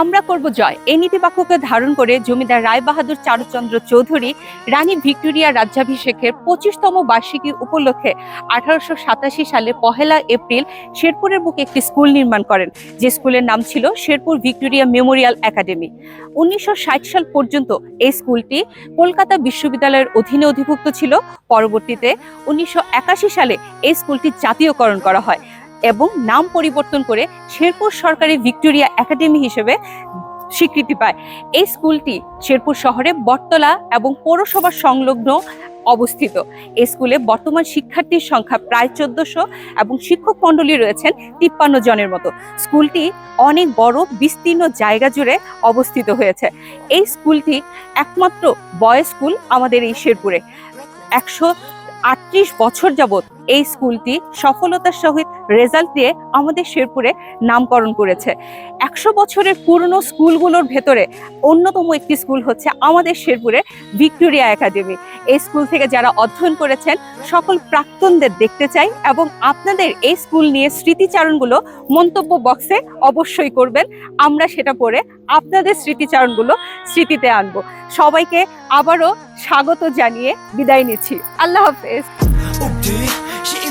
আমরা করব জয়। এই নীতিবাক্যকে ধারণ করে জমিদার রায় বাহাদুর চারুচন্দ্র চৌধুরী রানী ভিক্টোরিয়া রাজ্যাভিষেকের পঁচিশতম বার্ষিকী উপলক্ষে আঠারোশো সাতাশি সালে পহেলা এপ্রিল শেরপুরের বুকে একটি স্কুল নির্মাণ করেন। যে স্কুলের নাম ছিল শেরপুর ভিক্টোরিয়া মেমোরিয়াল একাডেমি। উনিশশো ষাট সাল পর্যন্ত এই স্কুলটি কলকাতা বিশ্ববিদ্যালয়ের অধীনে অধিভুক্ত ছিল। পরবর্তীতে উনিশশো একাশি সালে এই স্কুলটি জাতীয়করণ করা হয়। এবং নাম পরিবর্তন করে শেরপুর সরকারি ভিক্টোরিয়া একাডেমি হিসেবে স্বীকৃতি পায়। এই স্কুলটি শেরপুর শহরে বটতলা এবং পৌরসভা সংলগ্ন অবস্থিত। এই স্কুলে বর্তমান শিক্ষার্থীর সংখ্যা প্রায় চোদ্দশো এবং শিক্ষক মণ্ডলী রয়েছেন তিপ্পান্ন জনের মতো। স্কুলটি অনেক বড়, বিস্তীর্ণ জায়গা জুড়ে অবস্থিত হয়েছে। এই স্কুলটি একমাত্র বয়েজ স্কুল আমাদের এই শেরপুরে। একশো আটত্রিশ বছর যাবৎ এই স্কুলটি সফলতার সহিত রেজাল্ট দিয়ে আমাদের শেরপুরে নামকরণ করেছে। একশো বছরের পুরনো স্কুলগুলোর ভেতরে অন্যতম একটি স্কুল হচ্ছে আমাদের শেরপুরে ভিক্টোরিয়া একাডেমি। এই স্কুল থেকে যারা অধ্যয়ন করেছেন, সকল প্রাক্তনদের দেখতে চাই এবং আপনাদের এই স্কুল নিয়ে স্মৃতিচারণগুলো মন্তব্য বক্সে অবশ্যই করবেন। আমরা সেটা পড়ে আপনাদের স্মৃতিচারণগুলো স্মৃতিতে আনব। সবাইকে আবারও স্বাগত জানিয়ে বিদায় নিচ্ছি। আল্লাহ হাফেজ।